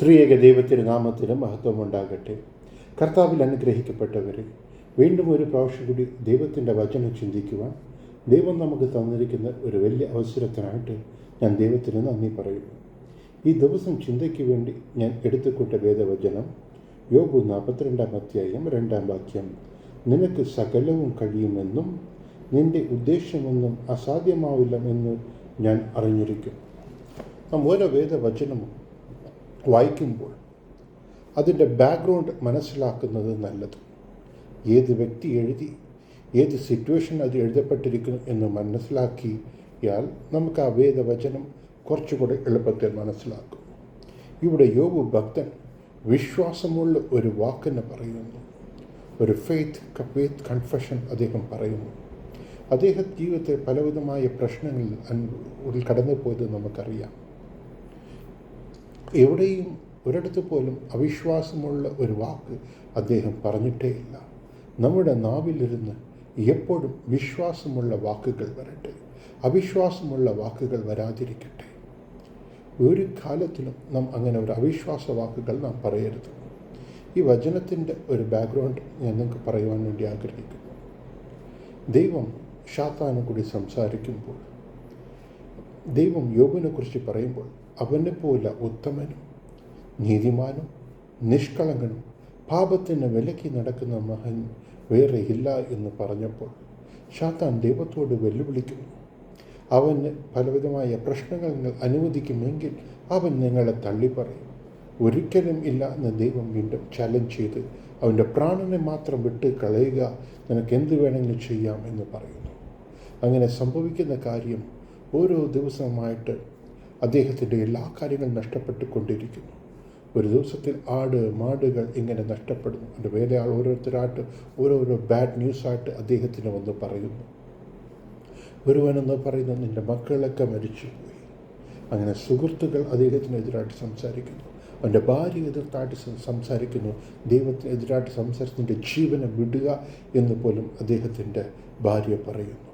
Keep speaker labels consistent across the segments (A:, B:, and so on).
A: ത്രിയേക ദൈവത്തിന്റെ നാമത്തിന് മഹത്വമുണ്ടാകട്ടെ കർത്താവിൽ അനുഗ്രഹിക്കപ്പെട്ടവരെ വീണ്ടും ഒരു പ്രാവശ്യം കൂടി ദൈവത്തിന്റെ വചനം ചിന്തിക്കുവാൻ ദൈവം നമുക്ക് തന്നിരിക്കുന്ന ഒരു വലിയ അവസരത്തിനായിട്ട് ഞാൻ ദൈവത്തിന് നന്ദി പറയുന്നു. ഈ ദിവസം ചിന്തയ്ക്ക് വേണ്ടി ഞാൻ എടുത്തുകൊണ്ട വേദവചനം യോഗു നാൽപ്പത്തിരണ്ടാം അധ്യായം രണ്ടാം വാക്യം നിനക്ക് സകലവും കഴിയുമെന്നും നിന്റെ ഉദ്ദേശമൊന്നും അസാധ്യമാവില്ല എന്ന് ഞാൻ അറിഞ്ഞിരിക്കും. നാം ഓരോ വേദവചനവും വായിക്കുമ്പോൾ അതിന്റെ ബാക്ക്ഗ്രൗണ്ട് മനസ്സിലാക്കുന്നത് നല്ലത്. ഏത് വ്യക്തി എഴുതി ഏത് സിറ്റുവേഷൻ അത് എഴുതപ്പെട്ടിരിക്കുന്നു എന്ന് മനസ്സിലാക്കിയാൽ നമുക്ക് ആ വേദവചനം കുറച്ചുകൂടെ എളുപ്പത്തിൽ മനസ്സിലാക്കും. ഇവിടെ യോബു ഭക്തൻ വിശ്വാസമുള്ള ഒരു വാക്കിനെ പറയുന്നു. ഒരു ഫെയ്ത്ത് ഫെയ്ത്ത് കൺഫഷൻ അദ്ദേഹം പറയുന്നു. അദ്ദേഹം ജീവിതത്തിൽ പലവിധമായ പ്രശ്നങ്ങളിൽ കടന്നു പോയത് നമുക്കറിയാം. എവിടെയും ഒരിടത്ത് പോലും അവിശ്വാസമുള്ള ഒരു വാക്ക് അദ്ദേഹം പറഞ്ഞിട്ടേ ഇല്ല. നമ്മുടെ നാവിലിരുന്ന് എപ്പോഴും വിശ്വാസമുള്ള വാക്കുകൾ വരട്ടെ അവിശ്വാസമുള്ള വാക്കുകൾ വരാതിരിക്കട്ടെ. ഒരു കാലത്തിലും നാം അങ്ങനെ ഒരു അവിശ്വാസ വാക്കുകൾ നാം പറയരുത്. ഈ വചനത്തിന്റെ ഒരു ബാക്ക്ഗ്രൗണ്ട് ഞാൻ നിങ്ങൾക്ക് പറയുവാൻ വേണ്ടി ആഗ്രഹിക്കുന്നു. ദൈവം ഷാത്താനെ കൂടി സംസാരിക്കുമ്പോൾ ദൈവം യോബിനെക്കുറിച്ച് പറയുമ്പോൾ അവനെ പോലെ ഉത്തമനും നീതിമാനും നിഷ്കളങ്കനും പാപത്തിന് വിലക്കി നടക്കുന്ന മഹൻ വേറെ ഇല്ല എന്ന് പറഞ്ഞപ്പോൾ ഷാത്താൻ ദൈവത്തോട് വെല്ലുവിളിക്കുന്നു. അവന് പലവിധമായ പ്രശ്നങ്ങൾ നിങ്ങൾ അനുവദിക്കുമെങ്കിൽ അവൻ നിങ്ങളെ തള്ളി പറയും. ഒരിക്കലും ഇല്ല എന്ന് ദൈവം വീണ്ടും ചലഞ്ച് ചെയ്ത് അവന്റെ പ്രാണനെ മാത്രം വിട്ട് കളയുക നിനക്ക് എന്ത് വേണമെങ്കിലും ചെയ്യാം എന്ന് പറയുന്നു. അങ്ങനെ സംഭവിക്കുന്ന കാര്യം ഓരോ ദിവസമായിട്ട് അദ്ദേഹത്തിന്റെ എല്ലാ കാര്യങ്ങളും നഷ്ടപ്പെട്ടുകൊണ്ടിരിക്കുന്നു. ഒരു ദിവസത്തിൽ ആട് മാടുകൾ ഇങ്ങനെ നഷ്ടപ്പെടുന്നു. എന്റെ വേറെ ആൾ ഓരോരുത്തരായിട്ട് ഓരോരോ ബാഡ് ന്യൂസായിട്ട് അദ്ദേഹത്തിന് വന്ന് പറയുന്നു. ഒരുവനെന്ന് പറയുന്നു നിന്റെ മക്കളൊക്കെ മരിച്ചുപോയി. അങ്ങനെ സുഹൃത്തുക്കൾ അദ്ദേഹത്തിനെതിരായിട്ട് സംസാരിക്കുന്നു. അവന്റെ ഭാര്യ എതിർത്തായിട്ട് സംസാരിക്കുന്നു. ദൈവത്തിനെതിരായിട്ട് സംസാരിച്ചതിന്റെ ജീവനെ വിടുക എന്ന് പോലും അദ്ദേഹത്തിന്റെ ഭാര്യ പറയുന്നു.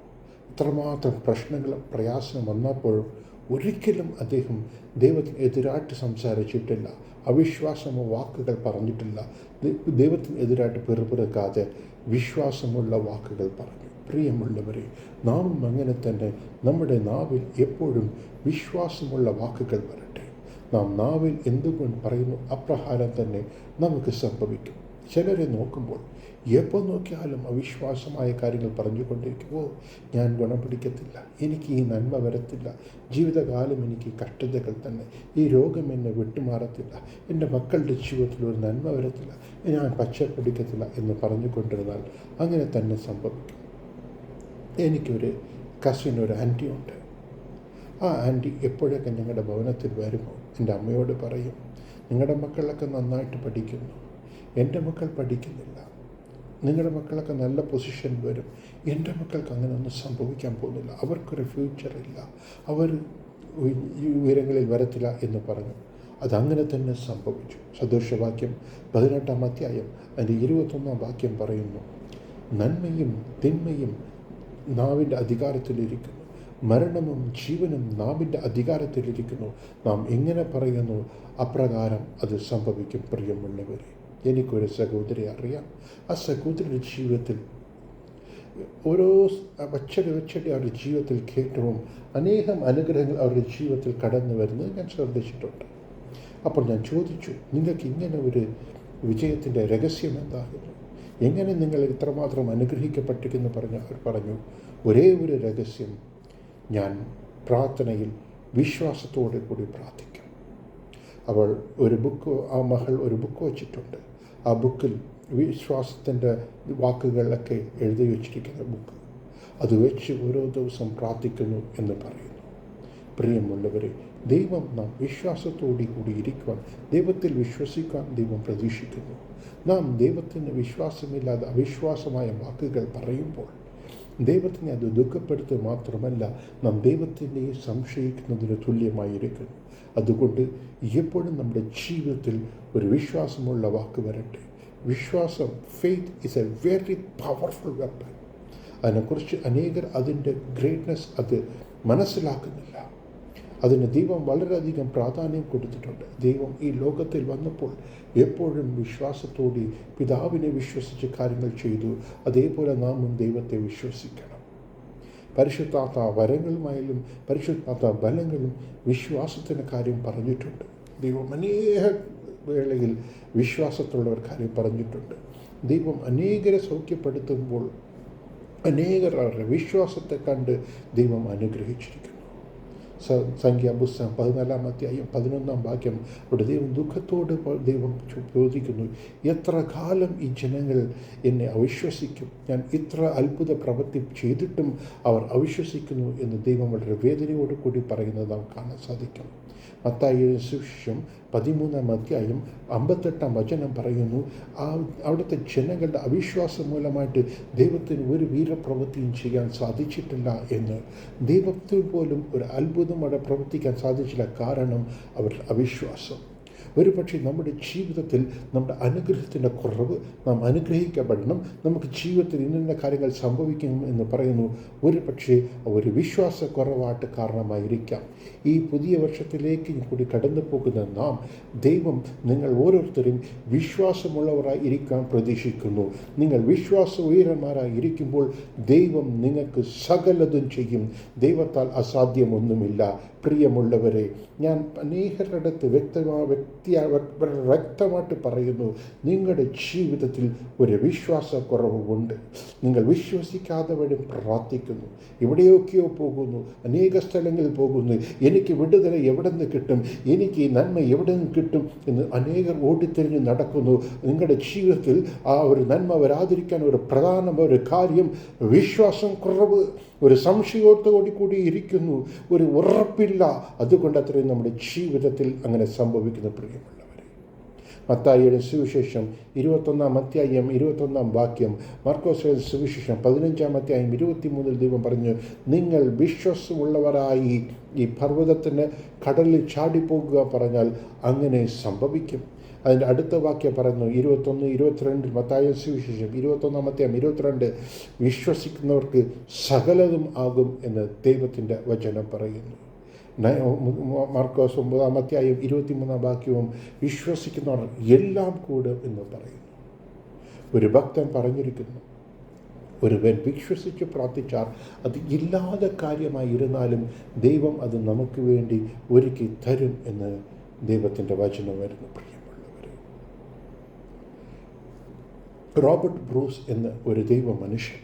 A: ഇത്രമാത്രം പ്രശ്നങ്ങളും പ്രയാസം വന്നപ്പോഴും ഒരിക്കലും അദ്ദേഹം ദൈവത്തിന് എതിരായിട്ട് സംസാരിച്ചിട്ടില്ല. അവിശ്വാസമോ വാക്കുകൾ പറഞ്ഞിട്ടില്ല. ദൈവത്തിന് എതിരായിട്ട് പിറുപിറുക്കാതെ വിശ്വാസമുള്ള വാക്കുകൾ പറഞ്ഞു. പ്രിയമുള്ളവരെ നാം അങ്ങനെ തന്നെ നമ്മുടെ നാവിൽ എപ്പോഴും വിശ്വാസമുള്ള വാക്കുകൾ വരട്ടെ. നാം നാവിൽ എന്തുകൊണ്ട് പറയുന്നു അപ്രഹാരം തന്നെ നമുക്ക് സംഭവിക്കും. ചിലരെ നോക്കുമ്പോൾ എപ്പോൾ നോക്കിയാലും അവിശ്വാസമായ കാര്യങ്ങൾ പറഞ്ഞുകൊണ്ടിരിക്കുമോ ഞാൻ ഗുണം പിടിക്കത്തില്ല. എനിക്ക് ഈ നന്മ വരത്തില്ല. ജീവിതകാലം എനിക്ക് കഷ്ടതകൾ തന്നെ. ഈ രോഗം എന്നെ വിട്ടുമാറത്തില്ല. എന്റെ മക്കളുടെ ജീവിതത്തിൽ ഒരു നന്മ വരത്തില്ല. ഞാൻ പച്ച പിടിക്കത്തില്ല എന്ന് പറഞ്ഞുകൊണ്ടിരുന്നാൽ അങ്ങനെ തന്നെ സംഭവിക്കും. എനിക്കൊരു കസിൻ ഒരു ആന്റി ഉണ്ട്. ആ ആന്റി എപ്പോഴൊക്കെ ഞങ്ങളുടെ ഭവനത്തിൽ വരുമോ? എന്റെ അമ്മയോട് പറയും. നിങ്ങളുടെ മക്കളൊക്കെ നന്നായിട്ട് പഠിക്കുന്നു. എന്റെ മക്കൾ പഠിക്കുന്നില്ല. നിങ്ങളുടെ മക്കളൊക്കെ നല്ല പൊസിഷൻ വരും. എന്റെ മക്കൾക്ക് അങ്ങനെ ഒന്നും സംഭവിക്കാൻ പോകുന്നില്ല. അവർക്കൊരു ഫ്യൂച്ചർ ഇല്ല. അവർ ഉയരങ്ങളിൽ വരത്തില്ല എന്ന് പറഞ്ഞു. അതങ്ങനെ തന്നെ സംഭവിച്ചു. സദോഷവാക്യം പതിനെട്ടാം അധ്യായം അതിന്റെ ഇരുപത്തൊന്നാം വാക്യം പറയുന്നു. നന്മയും തിന്മയും നാവിന്റെ അധികാരത്തിലിരിക്കുന്നു മരണവും ജീവനും നാവിന്റെ അധികാരത്തിലിരിക്കുന്നു നാം എങ്ങനെ പറയുന്നു അപ്രകാരം അത് സംഭവിക്കും പ്രിയമുള്ളവരെ. എനിക്കൊരു സഹോദരി അറിയാം. ആ സഹോദരിയുടെ ജീവിതത്തിൽ ഓരോ വച്ചടി വച്ചടി അവരുടെ ജീവിതത്തിൽ കേട്ടവും അനേകം അനുഗ്രഹങ്ങൾ അവരുടെ ജീവിതത്തിൽ കടന്നു വരുന്നത് ഞാൻ ശ്രദ്ധിച്ചിട്ടുണ്ട്. അപ്പോൾ ഞാൻ ചോദിച്ചു നിങ്ങൾക്ക് ഇങ്ങനെ ഒരു വിജയത്തിന്റെ രഹസ്യം എന്താകുന്നു എങ്ങനെ നിങ്ങൾ ഇത്രമാത്രം അനുഗ്രഹിക്കപ്പെട്ടിരിക്കുന്നു? പറഞ്ഞു അവർ പറഞ്ഞു ഒരേ ഒരു രഹസ്യം. ഞാൻ പ്രാർത്ഥനയിൽ വിശ്വാസത്തോടെ കൂടി പ്രാർത്ഥിക്കും. അവൾ ഒരു ബുക്ക് ആ മകൾ ഒരു ബുക്ക് വച്ചിട്ടുണ്ട്. ആ ബുക്കിൽ വിശ്വാസത്തിന്റെ വാക്കുകളൊക്കെ എഴുതി വച്ചിരിക്കുന്ന ബുക്ക് അത് വെച്ച് ഓരോ ദിവസം പ്രാർത്ഥിക്കുന്നു എന്ന് പറയുന്നു. പ്രിയമുള്ളവരെ ദൈവം നാം വിശ്വാസത്തോടു കൂടി ഇരിക്കുവാൻ ദൈവത്തിൽ വിശ്വസിക്കാൻ ദൈവം പ്രതീക്ഷിക്കുന്നു. നാം ദൈവത്തിന് വിശ്വാസമില്ലാതെ അവിശ്വാസമായ വാക്കുകൾ പറയുമ്പോൾ ദൈവത്തിനെ അത് ദുഃഖപ്പെടുത്തുക മാത്രമല്ല നാം ദൈവത്തിനെ സംശയിക്കുന്നതിന് തുല്യമായിരിക്കും അതുകൊണ്ട് എപ്പോഴും നമ്മുടെ ജീവിതത്തിൽ ഒരു വിശ്വാസമുള്ള വാക്ക് വരട്ടെ. വിശ്വാസം faith is a very powerful weapon അതിനെക്കുറിച്ച് അനേകർ അതിന്റെ ഗ്രേറ്റ്നെസ് അത് മനസ്സിലാക്കുന്നില്ല. അതിന് ദൈവം വളരെയധികം പ്രാധാന്യം കൊടുത്തിട്ടുണ്ട്. ദൈവം ഈ ലോകത്തിൽ വന്നപ്പോൾ എപ്പോഴും വിശ്വാസത്തോടെ പിതാവിനെ വിശ്വസിച്ച് കാര്യങ്ങൾ ചെയ്തു. അതേപോലെ നാമും ദൈവത്തെ വിശ്വസിക്കണം. പരിശുദ്ധാത്ത വരങ്ങളുമായാലും പരിശുദ്ധാത്ത ബലങ്ങളും വിശ്വാസത്തിന്റെ കാര്യം പറഞ്ഞിട്ടുണ്ട്. ദൈവം അനേക വേളയിൽ വിശ്വാസത്തുള്ളവർ കാര്യം പറഞ്ഞിട്ടുണ്ട്. ദൈവം അനേകരെ സൗഖ്യപ്പെടുത്തുമ്പോൾ അനേകർ അവരുടെ വിശ്വാസത്തെ കണ്ട് ദൈവം അനുഗ്രഹിച്ചിരിക്കുന്നു. സ സംഖ്യാപുസ്തകം പതിനാലാം അധ്യായം പതിനൊന്നാം വാക്യം. അവിടെ ദൈവം ദുഃഖത്തോട് ദൈവം ചോദിക്കുന്നു എത്ര കാലം ഈ ജനങ്ങൾ എന്നെ അവിശ്വസിക്കും? ഞാൻ ഇത്ര അത്ഭുത പ്രവൃത്തി ചെയ്തിട്ടും അവർ അവിശ്വസിക്കുന്നു എന്ന് ദൈവം വളരെ വേദനയോട് കൂടി പറയുന്നത് നാം കാണാൻ സാധിക്കും. മത്തായി സുവിശേഷം പതിമൂന്നാം അധ്യായം അമ്പത്തെട്ടാം വചനം പറയുന്നു ആ അവിടുത്തെ ജനങ്ങളുടെ അവിശ്വാസം മൂലമായിട്ട് ദൈവത്തിന് ഒരു വീരപ്രവൃത്തിയും ചെയ്യാൻ സാധിച്ചിട്ടില്ല എന്ന്. ദൈവത്തിൽ പോലും ഒരു അത്ഭുതം അവിടെ പ്രവർത്തിക്കാൻ സാധിച്ചില്ല. കാരണം അവരുടെ അവിശ്വാസം. ഒരു പക്ഷേ നമ്മുടെ ജീവിതത്തിൽ നമ്മുടെ അനുഗ്രഹത്തിന്റെ കുറവ് നാം അനുഗ്രഹിക്കപ്പെടണം. നമുക്ക് ജീവിതത്തിൽ ഇന്ന കാര്യങ്ങൾ സംഭവിക്കും എന്ന് പറയുന്നു. ഒരു പക്ഷേ ഒരു വിശ്വാസക്കുറവായിട്ട് കാരണമായിരിക്കാം. ഈ പുതിയ വർഷത്തിലേക്ക് കൂടി കടന്നു പോകുന്ന നാം ദൈവം നിങ്ങൾ ഓരോരുത്തരും വിശ്വാസമുള്ളവരായി ഇരിക്കാൻ പ്രതീക്ഷിക്കുന്നു. നിങ്ങൾ വിശ്വാസ ഉയരന്മാരായി ഇരിക്കുമ്പോൾ ദൈവം നിങ്ങൾക്ക് സകലതും ചെയ്യും. ദൈവത്താൽ അസാധ്യമൊന്നുമില്ല. പ്രിയമുള്ളവരെ ഞാൻ അനേകരുടെ അടുത്ത് വ്യക്തമാ വ്യക്തി വ്യക്തമായിട്ട് പറയുന്നു നിങ്ങളുടെ ജീവിതത്തിൽ ഒരു വിശ്വാസക്കുറവുണ്ട് നിങ്ങൾ വിശ്വസിക്കാതെ വഴി പ്രാർത്ഥിക്കുന്നു. എവിടെയൊക്കെയോ പോകുന്നു അനേക സ്ഥലങ്ങളിൽ പോകുന്നു. എനിക്ക് വിടുതല എവിടെ നിന്ന് കിട്ടും? എനിക്ക് ഈ നന്മ എവിടെ നിന്ന് കിട്ടും? എന്ന് അനേകർ ഓടിത്തിരിഞ്ഞ് നടക്കുന്നു. നിങ്ങളുടെ ജീവിതത്തിൽ ആ ഒരു നന്മ വരാതിരിക്കാൻ ഒരു പ്രധാന ഒരു കാര്യം വിശ്വാസം കുറവ് ഒരു സംശയത്തോടു കൂടി ഇരിക്കുന്നു ഒരു ഉറപ്പില്ല. അതുകൊണ്ട് അത്രയും നമ്മുടെ ജീവിതത്തിൽ അങ്ങനെ സംഭവിക്കുന്ന പ്രിയമുള്ളവരെ. മത്തായിയുടെ സുവിശേഷം ഇരുപത്തൊന്നാം അധ്യായം ഇരുപത്തൊന്നാം വാക്യം മാർക്കോസ് സുവിശേഷം പതിനഞ്ചാം അധ്യായം ഇരുപത്തിമൂന്നിൽ ദൈവം പറഞ്ഞു നിങ്ങൾ വിശ്വസമുള്ളവരായി ഈ പർവതത്തിന് കടലിൽ ചാടിപ്പോകുക പറഞ്ഞാൽ അങ്ങനെ സംഭവിക്കും. അതിന്റെ അടുത്ത വാക്യം പറയുന്നു ഇരുപത്തൊന്ന് ഇരുപത്തിരണ്ടിൽ മത്തായ സുവിശേഷം ഇരുപത്തൊന്നാമത്തെ ഇരുപത്തിരണ്ട് വിശ്വസിക്കുന്നവർക്ക് സകലതും ആകും എന്ന് ദൈവത്തിന്റെ വചനം പറയുന്നു. മാർക്കോസ് ഒമ്പതാം അധ്യായം ഇരുപത്തിമൂന്നാം വാക്യവും വിശ്വസിക്കുന്നവർ എല്ലാം കൂടും എന്ന് പറയുന്നു. ഒരു ഭക്തൻ പറഞ്ഞിരിക്കുന്നു ഒരുവൻ വിശ്വസിച്ച് പ്രാർത്ഥിച്ചാൽ അത് ഇല്ലാതെ കാര്യമായിരുന്നാലും ദൈവം അത് നമുക്ക് വേണ്ടി ഒരുക്കി തരും എന്ന് ദൈവത്തിന്റെ വചനം വരുന്നു. പ്രിയമുള്ളവരെ റോബർട്ട് ബ്രൂസ് എന്ന ഒരു ദൈവ മനുഷ്യൻ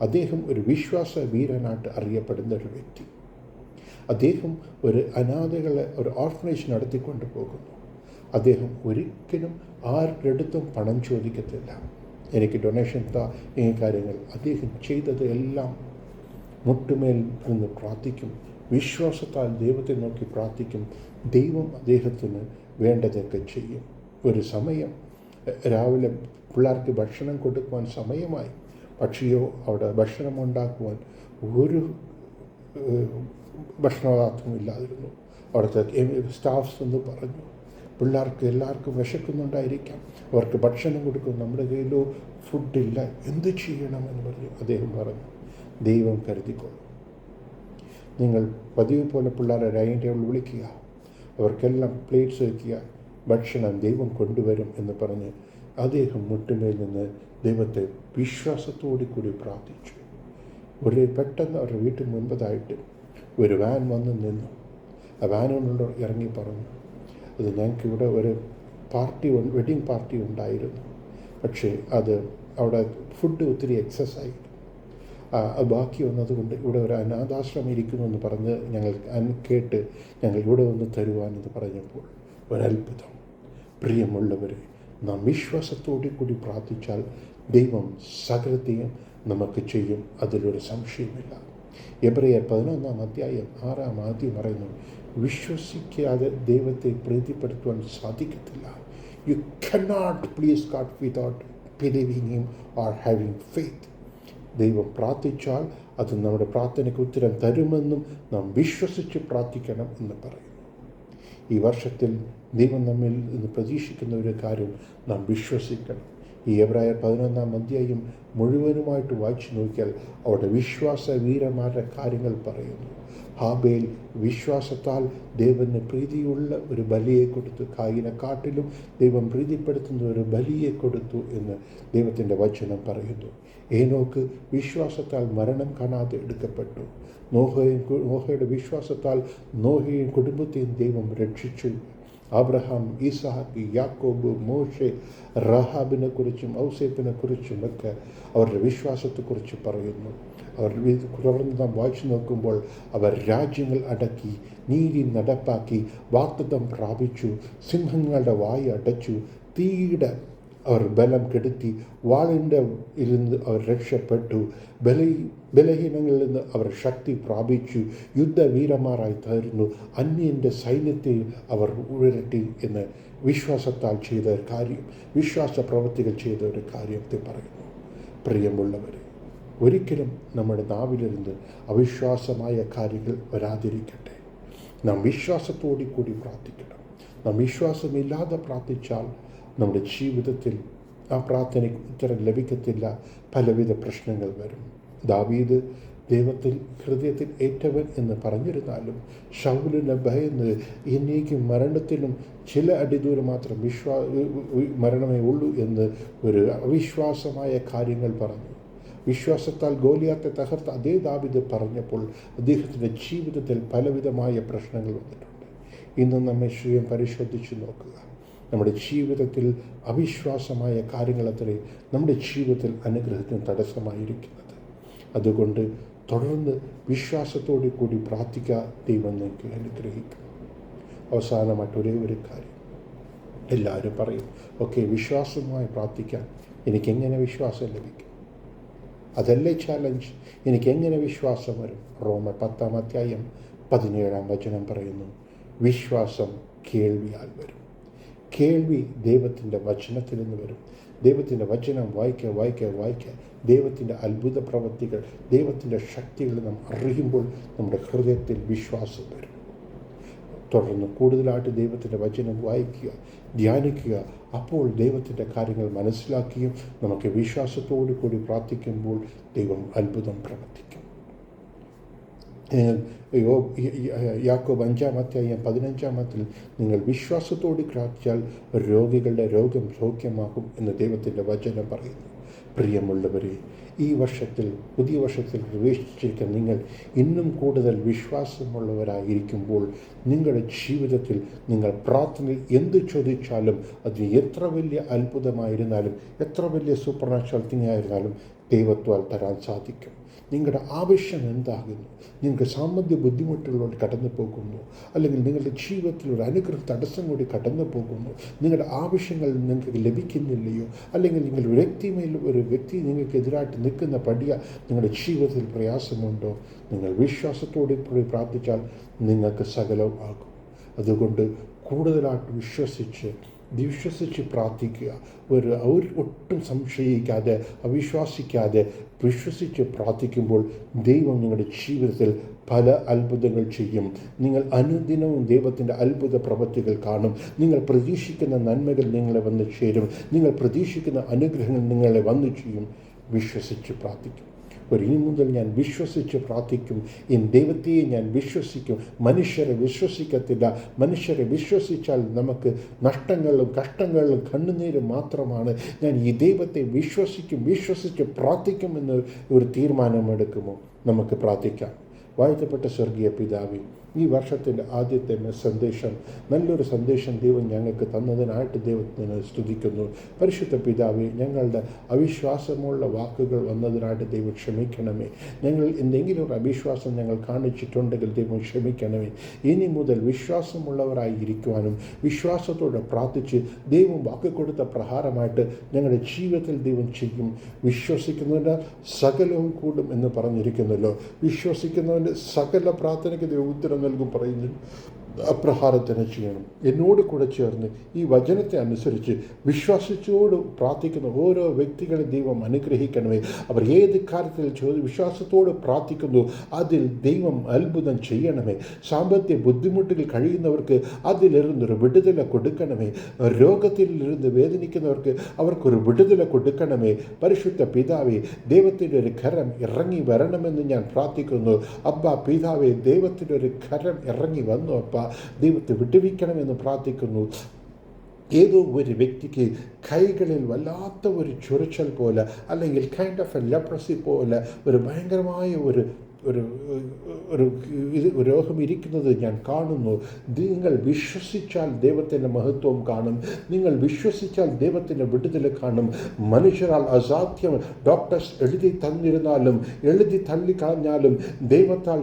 A: അദ്ദേഹം ഒരു വിശ്വാസ വീരനായിട്ട് അറിയപ്പെടുന്ന ഒരു വ്യക്തി. അദ്ദേഹം ഒരു അനാഥകളെ ഒരു ഓർഫനേജ് നടത്തിക്കൊണ്ട് പോകുന്നു. അദ്ദേഹം ഒരിക്കലും ആരുടെ അടുത്തും പണം ചോദിക്കത്തില്ല. എനിക്ക് ഡൊണേഷൻ താ ഈ കാര്യങ്ങൾ അദ്ദേഹം ചെയ്തത് എല്ലാം മുട്ടുമേൽ നിന്ന് പ്രാർത്ഥിക്കും. വിശ്വാസത്താൽ ദൈവത്തെ നോക്കി പ്രാർത്ഥിക്കും. ദൈവം അദ്ദേഹത്തിന് വേണ്ടതൊക്കെ ചെയ്യും. ഒരു സമയം രാവിലെ പിള്ളേർക്ക് ഭക്ഷണം കൊടുക്കുവാൻ സമയമായി. പക്ഷിയോ അവിടെ ഭക്ഷണം ഉണ്ടാക്കുവാൻ ഒരു ഭക്ഷണപദാർത്ഥവും ഇല്ലാതിരുന്നു. അവിടുത്തെ സ്റ്റാഫ്സ് എന്ന് പറഞ്ഞു പിള്ളേർക്ക് എല്ലാവർക്കും വിശക്കുന്നുണ്ടായിരിക്കാം. അവർക്ക് ഭക്ഷണം കൊടുക്കും. നമ്മുടെ കയ്യിലോ ഫുഡില്ല എന്ത് ചെയ്യണമെന്ന് പറഞ്ഞു. അദ്ദേഹം പറഞ്ഞു ദൈവം കരുതിക്കൊള്ളും നിങ്ങൾ പതിവ് പോലെ പിള്ളേരെ ഡൈനിങ് ടേബിൾ വിളിക്കുക. അവർക്കെല്ലാം പ്ലേറ്റ്സ് വയ്ക്കുക ഭക്ഷണം ദൈവം കൊണ്ടുവരും എന്ന് പറഞ്ഞ് അദ്ദേഹം മുട്ടുമേൽ നിന്ന് ദൈവത്തെ വിശ്വാസത്തോടു കൂടി പ്രാർത്ഥിച്ചു. ഒരു പെട്ടെന്ന് അവരുടെ വീട്ടിൽ മുൻപതായിട്ട് ഒരു വാൻ വന്ന് നിന്നു. ആ വാനുകൊണ്ട് ഇറങ്ങി പറഞ്ഞു. അത് ഞങ്ങൾക്ക് ഇവിടെ ഒരു പാർട്ടി വെഡിങ് പാർട്ടി ഉണ്ടായിരുന്നു. പക്ഷേ അത് അവിടെ ഫുഡ് ഒത്തിരി എക്സസ് ആയി. അത് ബാക്കി വന്നതുകൊണ്ട് ഇവിടെ ഒരു അനാഥാശ്രമം ഇരിക്കുന്നു എന്ന് പറഞ്ഞ് ഞങ്ങൾ കേട്ട് ഞങ്ങൾ ഇവിടെ വന്ന് തരുവാനെന്ന് പറഞ്ഞപ്പോൾ ഒരത്ഭുതം. പ്രിയമുള്ളവരെ നാം വിശ്വാസത്തോടു കൂടി പ്രാർത്ഥിച്ചാൽ ദൈവം സകലത്തെയും നമുക്ക് ചെയ്യും. അതിലൊരു സംശയമില്ല എബ്രയർ പതിനൊന്നാം അധ്യായം ആറാം ആദ്യം പറയുന്നു വിശ്വസിക്കാതെ ദൈവത്തെ പ്രീതിപ്പെടുത്തുവാൻ സാധിക്കത്തില്ല. You cannot please God without believing him or having faith ദൈവം പ്രാർത്ഥിച്ചാൽ അത് നമ്മുടെ പ്രാർത്ഥനയ്ക്ക് ഉത്തരം തരുമെന്നും നാം വിശ്വസിച്ച് പ്രാർത്ഥിക്കണം എന്ന് പറയുന്നു ഈ വർഷത്തിൽ ദൈവം നമ്മിൽ നിന്ന് പ്രതീക്ഷിക്കുന്ന ഒരു കാര്യം നാം വിശ്വസിക്കണം. ഈ എബ്രായ പതിനൊന്നാം അധ്യായം മുഴുവനുമായിട്ട് വായിച്ചു നോക്കിയാൽ അവിടെ വിശ്വാസ വീരന്മാരുടെ കാര്യങ്ങൾ പറയുന്നു. ഹാബേൽ വിശ്വാസത്താൽ ദൈവന് പ്രീതിയുള്ള ഒരു ബലിയെ കൊടുത്തു. കായിനെക്കാട്ടിലും ദൈവം പ്രീതിപ്പെടുത്തുന്ന ഒരു ബലിയെ കൊടുത്തു എന്ന് ദൈവത്തിന്റെ വചനം പറയുന്നു. ഏനോക്ക് വിശ്വാസത്താൽ മരണം കാണാതെ എടുക്കപ്പെട്ടു. നോഹയും നോഹയുടെ വിശ്വാസത്താൽ നോഹയും കുടുംബത്തെയും ദൈവം രക്ഷിച്ചു. അബ്രഹാം ഈസാഖ് യാക്കോബ് മോഷെ റഹാബിനെ കുറിച്ചും ഔസേപ്പിനെ കുറിച്ചും ഒക്കെ അവരുടെ വിശ്വാസത്തെക്കുറിച്ച് പറയുന്നു. അവർ തുടർന്ന് നാം വായിച്ചു നോക്കുമ്പോൾ അവർ രാജ്യങ്ങൾ അടക്കി നീതി നടപ്പാക്കി വാക്തത്വം പ്രാപിച്ചു സിംഹങ്ങളുടെ വായ അടച്ചു തീയുടെ അവർ ബലം കെടുത്തി വാളിന്റെ ഇരുന്ന് അവർ രക്ഷപ്പെട്ടു. ബല ബലഹീനങ്ങളിൽ നിന്ന് അവർ ശക്തി പ്രാപിച്ചു. യുദ്ധവീരന്മാരായി തീർന്നു. അന്യന്റെ സൈന്യത്തെ അവർ ഉയരട്ടി എന്ന് വിശ്വാസത്താൽ ചെയ്ത ഒരു കാര്യം വിശ്വാസ പ്രവൃത്തികൾ ചെയ്ത ഒരു കാര്യത്തെ പറയുന്നു. പ്രിയമുള്ളവരെ ഒരിക്കലും നമ്മുടെ നാവിലിരുന്ന് അവിശ്വാസമായ കാര്യങ്ങൾ വരാതിരിക്കട്ടെ. നാം വിശ്വാസത്തോടു കൂടി പ്രാർത്ഥിക്കണം. നാം വിശ്വാസമില്ലാതെ പ്രാർത്ഥിച്ചാൽ നമ്മുടെ ജീവിതത്തിൽ ആ പ്രാർത്ഥനയ്ക്ക് ഉത്തരം ലഭിക്കത്തില്ല. പലവിധ പ്രശ്നങ്ങൾ വരും. ദാവീദ് ദൈവത്തിൽ ഹൃദയത്തിൽ ഏറ്റവൻ എന്ന് പറഞ്ഞിരുന്നാലും ഷൗലിനെ ഭയന്ന് എന്നേക്കും മരണത്തിനും ചില അടിദൂരം മാത്രം വിശ്വാ മരണമേ ഉള്ളൂ എന്ന് ഒരു അവിശ്വാസമായ കാര്യങ്ങൾ പറഞ്ഞു. വിശ്വാസത്താൽ ഗോലിയാത്തെ തകർത്ത അതേ ദാവിദ് പറഞ്ഞപ്പോൾ അദ്ദേഹത്തിന്റെ ജീവിതത്തിൽ പലവിധമായ പ്രശ്നങ്ങൾ വന്നിട്ടുണ്ട്. ഇന്ന് നമ്മെ സ്വയം പരിശോധിച്ച് നോക്കുക. നമ്മുടെ ജീവിതത്തിൽ അവിശ്വാസമായ കാര്യങ്ങളത്രേ നമ്മുടെ ജീവിതത്തിൽ അനുഗ്രഹത്തിന് തടസ്സമായിരിക്കുന്നത്. അതുകൊണ്ട് തുടർന്ന് വിശ്വാസത്തോടു കൂടി പ്രാർത്ഥിക്കുക ദൈവം നിങ്ങൾക്ക് അനുഗ്രഹിക്കുക അവസാനമായിട്ട് ഒരേ ഒരു കാര്യം എല്ലാവരും പറയും ഓക്കെ വിശ്വാസമായി പ്രാർത്ഥിക്കാൻ എനിക്കെങ്ങനെ വിശ്വാസം ലഭിക്കും? അതല്ലേ ചാലഞ്ച് എനിക്കെങ്ങനെ വിശ്വാസം വരും? റോമ പത്താം അധ്യായം പതിനേഴാം വചനം പറയുന്നു വിശ്വാസം കേൾവിയാൽ വരും. കേൾവി ദൈവത്തിന്റെ വചനത്തിൽ നിന്ന് വരും. ദൈവത്തിന്റെ വചനം വായിക്കുക വായിക്കുക വായിക്കുക. ദൈവത്തിന്റെ അത്ഭുത പ്രവൃത്തികൾ ദൈവത്തിന്റെ ശക്തികൾ നാം അറിയുമ്പോൾ നമ്മുടെ ഹൃദയത്തിൽ വിശ്വാസം വരും. തുടർന്ന് കൂടുതലായിട്ട് ദൈവത്തിന്റെ വചനം വായിക്കുക ധ്യാനിക്കുക. അപ്പോൾ ദൈവത്തിന്റെ കാര്യങ്ങൾ മനസ്സിലാക്കിയും നമുക്ക് വിശ്വാസത്തോടു കൂടി പ്രാർത്ഥിക്കുമ്പോൾ ദൈവം അത്ഭുതം പ്രവർത്തിക്കും. യാക്കോബ് പതിനഞ്ചാം അത്തിൽ നിങ്ങൾ വിശ്വാസത്തോട് പ്രാർത്ഥിച്ചാൽ രോഗികളുടെ രോഗം സൗഖ്യമാകും എന്ന് ദൈവത്തിന്റെ വചനം പറയുന്നു. പ്രിയമുള്ളവരെ ഈ വർഷത്തിൽ പുതിയ വർഷത്തിൽ പ്രവേശിച്ചിരിക്കുന്ന നിങ്ങൾ ഇന്നും കൂടുതൽ വിശ്വാസമുള്ളവരായിരിക്കുമ്പോൾ നിങ്ങളുടെ ജീവിതത്തിൽ നിങ്ങൾ പ്രാർത്ഥനയിൽ എന്ത് ചോദിച്ചാലും അത് എത്ര വലിയ അത്ഭുതമായിരുന്നാലും എത്ര വലിയ സൂപ്പർ നാച്ചുറൽ തിങ്ങായിരുന്നാലും ദൈവത്വാൽ തരാൻ സാധിക്കും. നിങ്ങളുടെ ആവശ്യം എന്താകുന്നു? നിങ്ങൾക്ക് സാമ്പത്തിക ബുദ്ധിമുട്ടുകളോട് കടന്നു പോകുന്നു. അല്ലെങ്കിൽ നിങ്ങളുടെ ജീവിതത്തിൽ ഒരു അനുഗ്രഹ തടസ്സം കൂടി കടന്നു പോകുന്നു. നിങ്ങളുടെ ആവശ്യങ്ങൾ നിങ്ങൾക്ക് ലഭിക്കുന്നില്ലയോ? അല്ലെങ്കിൽ നിങ്ങൾ വ്യക്തിമേൽ ഒരു വ്യക്തി നിങ്ങൾക്കെതിരായിട്ട് നിൽക്കുന്ന പടിയ നിങ്ങളുടെ ജീവിതത്തിൽ പ്രയാസമുണ്ടോ? നിങ്ങൾ വിശ്വാസത്തോടെ കൂടി പ്രാർത്ഥിച്ചാൽ നിങ്ങൾക്ക് സകലവും ആകും. അതുകൊണ്ട് കൂടുതലായിട്ട് വിശ്വസിച്ച് വിശ്വസിച്ച് പ്രാർത്ഥിക്കുക. ഒരു ഒരു ഒട്ടും സംശയിക്കാതെ അവിശ്വാസിക്കാതെ വിശ്വസിച്ച് പ്രാർത്ഥിക്കുമ്പോൾ ദൈവം നിങ്ങളുടെ ജീവിതത്തിൽ പല അത്ഭുതങ്ങൾ ചെയ്യും. നിങ്ങൾ അനുദിനവും ദൈവത്തിന്റെ അത്ഭുത പ്രവൃത്തികൾ കാണും. നിങ്ങൾ പ്രതീക്ഷിക്കുന്ന നന്മകൾ നിങ്ങളെ വന്ന് ചേരും. നിങ്ങൾ പ്രതീക്ഷിക്കുന്ന അനുഗ്രഹങ്ങൾ നിങ്ങളെ വന്നു ചെയ്യും. വിശ്വസിച്ച് പ്രാർത്ഥിക്കും. ഒരു ഇനി മുതൽ ഞാൻ വിശ്വസിച്ച് പ്രാർത്ഥിക്കും. ഈ ദൈവത്തെയെ ഞാൻ വിശ്വസിക്കും. മനുഷ്യരെ വിശ്വസിക്കത്തില്ല. മനുഷ്യരെ വിശ്വസിച്ചാൽ നമുക്ക് നഷ്ടങ്ങളും കഷ്ടങ്ങളും കണ്ണുനീരും മാത്രമാണ്. ഞാൻ ഈ ദൈവത്തെ വിശ്വസിക്കും വിശ്വസിച്ച് പ്രാർത്ഥിക്കും പ്രാർത്ഥിക്കുമെന്ന് ഒരു തീരുമാനമെടുക്കുമോ? നമുക്ക് പ്രാർത്ഥിക്കാം. വാഴ്ത്തപ്പെട്ട സ്വർഗീയ പിതാവി ഈ വർഷത്തിന്റെ ആദ്യത്തെ സന്ദേശം നല്ലൊരു സന്ദേശം ദൈവം ഞങ്ങൾക്ക് തന്നതിനായിട്ട് ദൈവത്തിന് സ്തുതിക്കുന്നു. പരിശുദ്ധ പിതാവെ ഞങ്ങളുടെ അവിശ്വാസമുള്ള വാക്കുകൾ വന്നതിനായിട്ട് ദൈവം ക്ഷമിക്കണമേ. ഞങ്ങൾ എന്തെങ്കിലും ഒരു അവിശ്വാസം ഞങ്ങൾ കാണിച്ചിട്ടുണ്ടെങ്കിൽ ദൈവം ക്ഷമിക്കണമേ. ഇനി മുതൽ വിശ്വാസമുള്ളവരായി ഇരിക്കുവാനും വിശ്വാസത്തോടെ പ്രാർത്ഥിച്ച് ദൈവം വാക്ക് കൊടുത്ത പ്രഹാരമായിട്ട് ഞങ്ങളുടെ ജീവിതത്തിൽ ദൈവം ചെയ്യും. വിശ്വസിക്കുന്നവന്റെ സകലവും കൂടും എന്ന് പറഞ്ഞിരിക്കുന്നല്ലോ. വിശ്വസിക്കുന്നവന്റെ സകല പ്രാർത്ഥനയ്ക്ക് ദൈവം ഉത്തരം നൽകും പറയുന്നു. അപ്രഹാരം തന്നെ ചെയ്യണം. എന്നോട് കൂടെ ചേർന്ന് ഈ വചനത്തെ അനുസരിച്ച് വിശ്വാസത്തോട് പ്രാർത്ഥിക്കുന്ന ഓരോ വ്യക്തികളെ ദൈവം അനുഗ്രഹിക്കണമേ. അവർ ഏത് കാര്യത്തിൽ വിശ്വാസത്തോട് പ്രാർത്ഥിക്കുന്നു അതിൽ ദൈവം അത്ഭുതം ചെയ്യണമേ. സാമ്പത്തിക ബുദ്ധിമുട്ടിൽ കഴിയുന്നവർക്ക് അതിലിരുന്നൊരു വിടുതല കൊടുക്കണമേ. രോഗത്തിൽ ഇരുന്ന് വേദനിക്കുന്നവർക്ക് അവർക്കൊരു വിടുതല കൊടുക്കണമേ. പരിശുദ്ധ പിതാവേ ദൈവത്തിന്റെ ഒരു കരം ഇറങ്ങി വരണമെന്ന് ഞാൻ പ്രാർത്ഥിക്കുന്നു. അബ്ബ പിതാവേ ദൈവത്തിന്റെ ഒരു കരം ഇറങ്ങി വന്നു അപ്പ. ദൈവത്തെ വിട്ടുവിക്കണമെന്ന് പ്രാർത്ഥിക്കുന്നു. ഏതോ ഒരു വ്യക്തിക്ക് കൈകളിൽ വല്ലാത്ത ഒരു ചൊറിച്ചൽ പോലെ അല്ലെങ്കിൽ കൈൻഡ് ഓഫ് എ ലെപ്രസി പോലെ ഒരു ഭയങ്കരമായ ഒരു ഒരു ഒരു ഇത് രോഗം ഇരിക്കുന്നത് ഞാൻ കാണുന്നു. നിങ്ങൾ വിശ്വസിച്ചാൽ ദൈവത്തിന്റെ മഹത്വം കാണും. നിങ്ങൾ വിശ്വസിച്ചാൽ ദൈവത്തിന്റെ വിടുതൽ കാണും. മനുഷ്യരാൽ അസാധ്യം. ഡോക്ടേഴ്സ് എഴുതി തന്നിരുന്നാലും എഴുതി തള്ളിക്കളഞ്ഞാലും ദൈവത്താൽ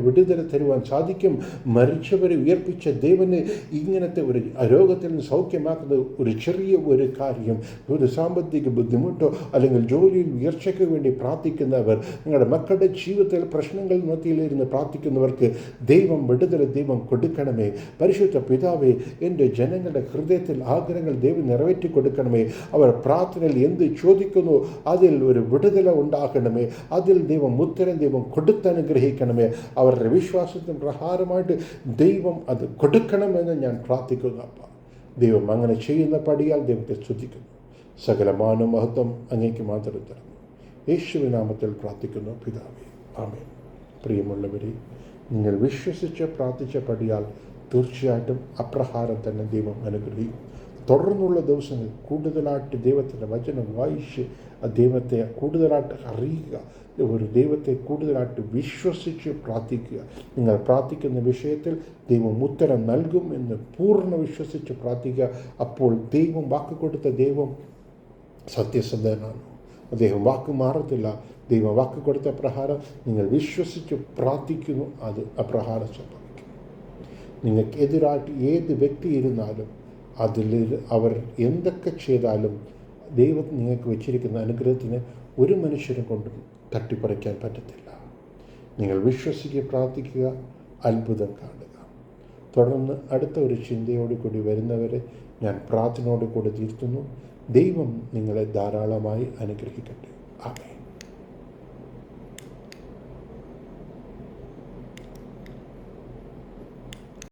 A: വിടുതൽ തരുവാൻ സാധിക്കും. മരിച്ചവരെ ഉയർപ്പിച്ച ദൈവന് ഇങ്ങനത്തെ ഒരു രോഗത്തിൽ നിന്ന് സൗഖ്യമാക്കുന്ന ഒരു ചെറിയ ഒരു കാര്യം. ഒരു സാമ്പത്തിക ബുദ്ധിമുട്ടോ അല്ലെങ്കിൽ ജോലിയിൽ ഉയർച്ചയ്ക്ക് വേണ്ടി പ്രാർത്ഥിക്കുന്നവർ നിങ്ങളുടെ മക്കളുടെ ജീവിതത്തിൽ പ്രശ്നങ്ങൾ മധ്യയിലിരുന്ന് പ്രാർത്ഥിക്കുന്നവർക്ക് ദൈവം വിടുതൽ ദൈവം കൊടുക്കണമേ. പരിശുദ്ധ പിതാവേ എന്റെ ജനങ്ങളുടെ ഹൃദയത്തിൽ ആഗ്രഹങ്ങൾ ദൈവം നിറവേറ്റി കൊടുക്കണമേ. അവർ പ്രാർത്ഥനയിൽ എന്ത് ചോദിക്കുന്നു അതിൽ ഒരു വിടുതല ഉണ്ടാകണമേ. അതിൽ ദൈവം ഉത്തരം ദൈവം കൊടുത്തനുഗ്രഹിക്കണമേ അവരുടെ വിശ്വാസത്തിന് പ്രഹാരമായിട്ട് ദൈവം അത് കൊടുക്കണമെന്ന് ഞാൻ പ്രാർത്ഥിക്കുന്നു അപ്പ. ദൈവം അങ്ങനെ ചെയ്യുന്ന പടിയാൽ ദൈവത്തെ സ്തുതിക്കുന്നു. സകല മഹത്വം അങ്ങേക്ക് മാത്രം തരുന്നു. യേശുവിനാമത്തിൽ പ്രാർത്ഥിക്കുന്നു പിതാവേ. ആമേൻ. പ്രിയമുള്ളവരെ നിങ്ങൾ വിശ്വസിച്ച് പ്രാർത്ഥിച്ച പടിയാൽ തീർച്ചയായിട്ടും അപ്രഹാരം തന്നെ ദൈവം അനുഗ്രഹിക്കും. തുടർന്നുള്ള ദിവസങ്ങൾ കൂടുതലായിട്ട് ദൈവത്തിന്റെ വചനം വായിച്ച് ആ ദൈവത്തെ കൂടുതലായിട്ട് അറിയുക ഒരു ദൈവത്തെ കൂടുതലായിട്ട് വിശ്വസിച്ച് പ്രാർത്ഥിക്കുക. നിങ്ങൾ പ്രാർത്ഥിക്കുന്ന വിഷയത്തിൽ ദൈവം ഉത്തരം നൽകും എന്ന് പൂർണ വിശ്വസിച്ച് പ്രാർത്ഥിക്കുക. അപ്പോൾ ദൈവം വാക്ക് കൊടുത്ത ദൈവം സത്യസന്ധനാണ്. അദ്ദേഹം വാക്ക് മാറത്തില്ല. ദൈവം വാക്ക് കൊടുത്ത പ്രകാരം നിങ്ങൾ വിശ്വസിച്ച് പ്രാർത്ഥിക്കുന്നു അത് അപ്രകാരം സംഭവിക്കും. നിങ്ങൾക്ക് എതിരായിട്ട് ഏത് വ്യക്തി ഇരുന്നാലും അതിൽ അവർ എന്തൊക്കെ ചെയ്താലും ദൈവം നിങ്ങൾക്ക് വെച്ചിരിക്കുന്ന അനുഗ്രഹത്തിന് ഒരു മനുഷ്യരും കൊണ്ടും തട്ടിപ്പറിക്കാൻ പറ്റത്തില്ല. നിങ്ങൾ വിശ്വസിക്കുക പ്രാർത്ഥിക്കുക അത്ഭുതം കാണുക. തുടർന്ന് അടുത്ത ഒരു ചിന്തയോടുകൂടി വരുന്നവരെ ഞാൻ പ്രാർത്ഥനയോടുകൂടി തീർത്തുന്നു ദൈവം നിങ്ങളെ ധാരാളമായി അനുഗ്രഹിക്കട്ടെ. ആമേ